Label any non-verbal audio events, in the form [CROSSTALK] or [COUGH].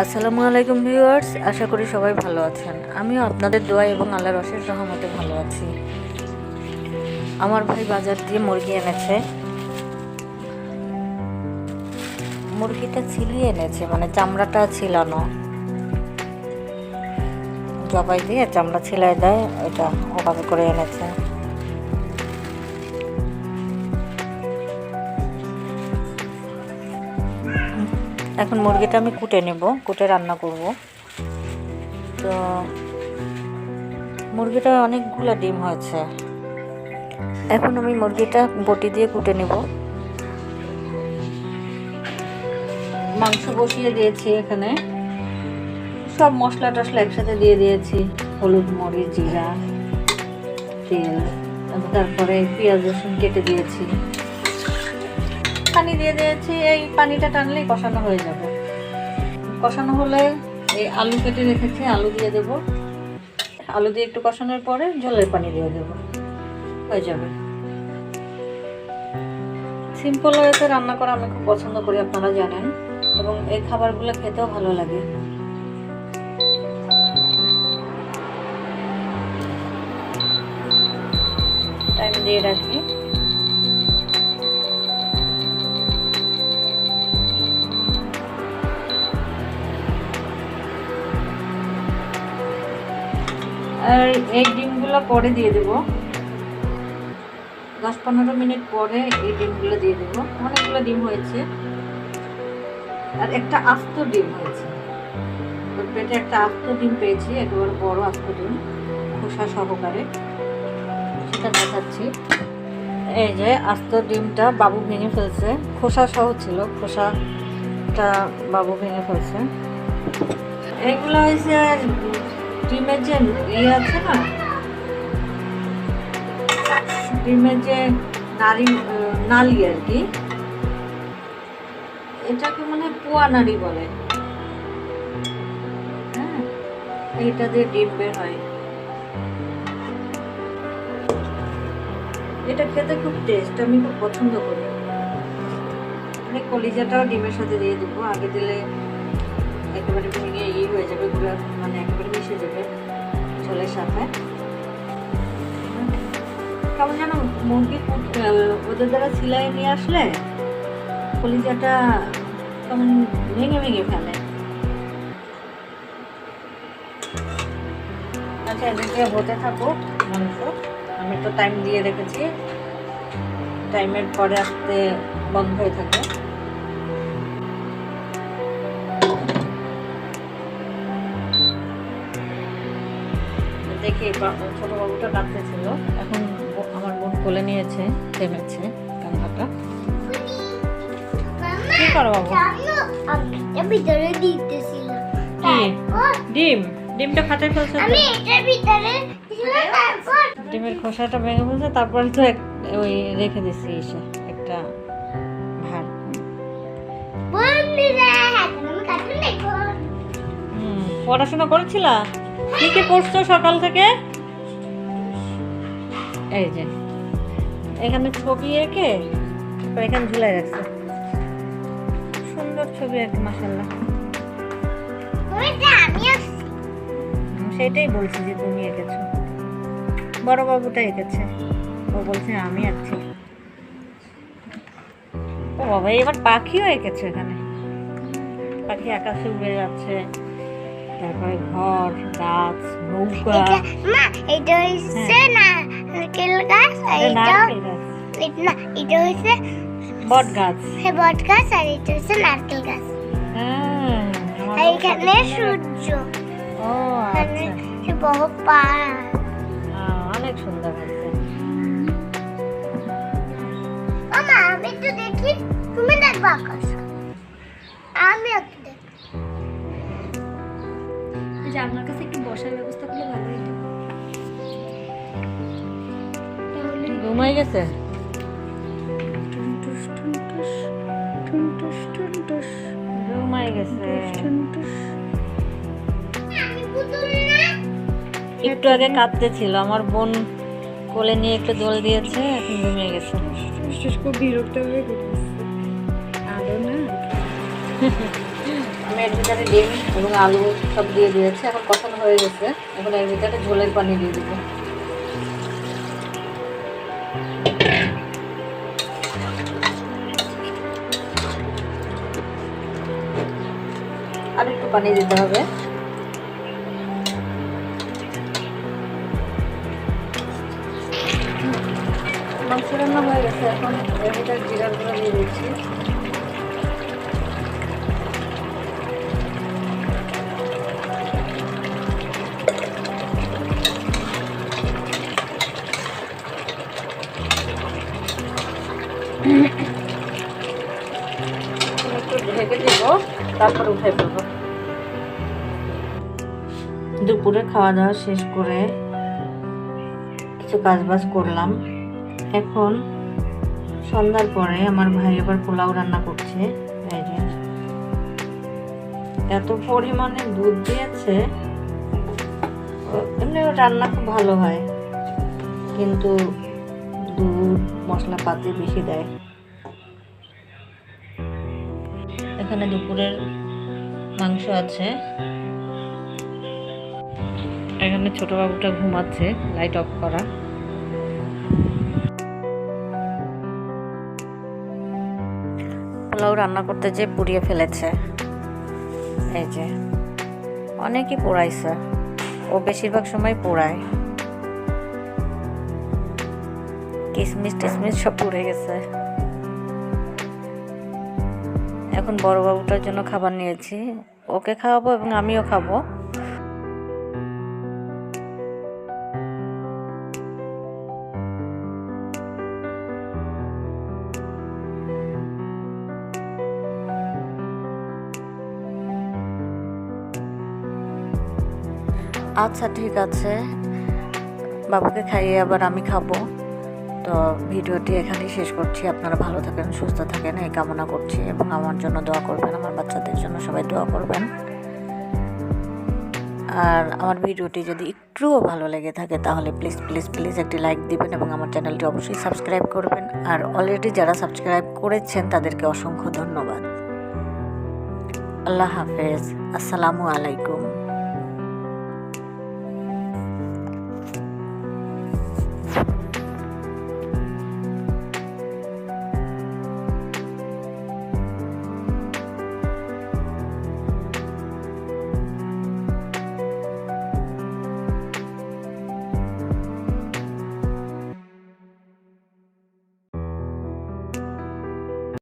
আসসালামু আলাইকুম ভিউয়ার্স, আশা করি সবাই ভালো আছেন। আমিও আপনাদের দোয়া এবং আল্লাহর অশেষ রহমতে ভালো আছি। আমার ভাই বাজার দিয়ে মুরগি এনেছে। মুরগিটা ছিলিয়ে এনেছে মানে চামড়াটা ছিলানো। জবাই দিয়ে চামড়া ছিলাই দেয়, এটা ওভাবে করে এনেছে। এখন মুরগিটা আমি কুটে নেব, কুটে রান্না করব। তো মুরগিটা অনেকগুলো ডিম হয়েছে। এখন আমি মুরগিটা বটি দিয়ে কুটে নেব। মাংস বসিয়ে দিয়েছি এখানে। সব মশলা টশলা একসাথে দিয়ে দিয়েছি। হলুদ মরিচ, জিরা, তেল, তারপরে পেঁয়াজ রসুন কেটে দিয়েছি। পানি দিয়ে দিয়েছি, এই পানিটা টানলেই কষানো হয়ে যাবে। কষানো হলে এই আলু কেটে রেখেছি, আলু দিয়ে দেব। আলু দিয়ে একটু কষানোর পরে জলের পানি দিয়ে দেব। হয়ে যাবে। সিম্পল ওয়েতে রান্না করা আমি খুব পছন্দ করি, আপনারা জানেন। এবং এই খাবারগুলো খেতেও ভালো লাগে। টাইম দিয়ে রাখি। আর এই ডিমগুলো পরে দিয়ে দেব। দশ পনেরো মিনিট পরে এই ডিমগুলো দিয়ে দেবো। অনেকগুলো ডিম হয়েছে। আর একটা আস্ত ডিম হয়েছে। পেটে একটা আস্ত ডিম পেয়েছি, একেবারে বড় আস্ত ডিম, খোসা সহকারে। সেটা দেখাচ্ছি। এই যে আস্ত ডিমটা বাবু ভেঙে ফেলছে। খোসা সহ ছিল, খোসাটা বাবু ভেঙে ফেলছে। এগুলো হয়েছে ডিমের যে ইয়ে আছে না? ডিমের যে নারী নালি আর কি। এটাকে মানে পোয়া নারী বলে। হ্যাঁ এইটা দিয়ে ডিম বের হয়। এটা খেতে খুব টেস্ট আমি খুব পছন্দ করি। মানে কলিজাটাও ডিমের সাথে দিয়ে দেবো, আগে দিলে একেবারে ভেঙে ইয়ে হয়ে যাবে গুঁড়া মানে একেবারে মিশে যাবে ঝোলের সাথে কেমন যেন মুরগি ওদের দ্বারা সিলাই নিয়ে আসলে কলিজাটা কেমন ভেঙে ভেঙে ফেলে। আচ্ছা এদিকে হতে থাকুক মাংস আমি তো টাইম দিয়ে রেখেছি। টাইমের পরে আসতে বন্ধ হয়ে থাকে। বা- ছোট বাবুটা ডাকতেছিল এখন আমার বোন কোলে নিয়েছে থেমেছে কান্নাটা। কি করো বাবু? ভিতরে দিতেছিল ডিম? ডিমটা ফাটে ফেলছে আমি এটার ভিতরে ডিমের খোসাটা ভেঙে ফেলছে তারপরে তো এক- ওই রেখে দিছি এসে একটা হুম পড়াশোনা করেছিলা? কি কি পড়ছো সকাল থেকে? এই যে, এখানে ছবি এঁকে এখানে ঝুলাই রাখছে। সুন্দর ছবি আর কি মাসাল্লাহ সেটাই বলছি যে তুমি এঁকেছো। বড় বাবুটা এঁকেছে। ও বলছে, আমি আছি ও বাবা, এবার পাখিও এঁকেছে এখানে। পাখি আকাশে উড়ে যাচ্ছে। তারপরে ঘর গাছ নৌকা। মা এটা হইছে না নারকেল গাছ। এটা না এটা হইছে বট গাছ। হে বট গাছ আর এটা হইছে নারকেল গাছ। হ্যাঁ, আর এখানে সূর্য। ও আচ্ছা। পাহাড়। হ্যাঁ, অনেক সুন্দর হয়েছে মামা আমি তো দেখি তুমি দেখবা আকাশ। আমি আপনার কাছে একটু বসার ব্যবস্থা করলে ভালো হতো ঘুমাই গেছে? ঘুমাই গেছে। একটু আগে কাঁদতেছিল আমার বোন কোলে নিয়ে একটু দোল দিয়েছে এখন ঘুমিয়ে গেছে। খুব বিরক্ত হয়ে গেছে আরও না? [LAUGHS] এর ভিতরে ডিম এবং আলু সব দিয়ে দিয়েছি। এখন কষানো হয়ে গেছে। এখন এর ভিতরে ঝোলের পানি দিয়ে দেবো। আর একটু পানি দিতে হবে। মাংস রান্না হয়ে গেছে। এখন এর ভিতরে জিরার গুঁড়ো দিয়ে দিচ্ছি। দুপুরে খাওয়া দাওয়া শেষ করে কিছু কাজবাজ করলাম। এখন সন্ধ্যার পরে আমার ভাই আবার পোলাও রান্না করছে এত পরিমাণে দুধ দিয়েছে, এমনি রান্না খুব ভালো হয়, কিন্তু দুধ, মশলাপাতি বেশি দেয়। এখানে দুপুরের মাংস আছে। এখানে ছোট বাবুটা ঘুমাচ্ছে লাইট অফ করা। পোলাও রান্না করতে যে পুড়িয়ে ফেলেছে। এই যে, অনেকই পোড়াইছে। ও বেশিরভাগ সময় পোড়ায়। কিসমিস টিসমিস সব পুড়ে গেছে। এখন বড় বাবুটার জন্য খাবার নিয়েছি। ওকে খাওয়াবো এবং আমিও খাব। আচ্ছা ঠিক আছে। বাবুকে খাইয়ে আবার আমি খাব। তো ভিডিওটি এখানেই শেষ করছি। আপনারা ভালো থাকেন, সুস্থ থাকেন, এই কামনা করছি এবং আমার জন্য দোয়া করবেন, আমার বাচ্চাদের জন্য সবাই দোয়া করবেন। আর আমার ভিডিওটি যদি একটুও ভালো লেগে থাকে তাহলে প্লিজ প্লিজ প্লিজ একটি লাইক দিবেন এবং আমার চ্যানেলটি অবশ্যই সাবস্ক্রাইব করবেন। আর অলরেডি যারা সাবস্ক্রাইব করেছেন তাদেরকে অসংখ্য ধন্যবাদ। আল্লাহ হাফেজ। আসসালামু আলাইকুম।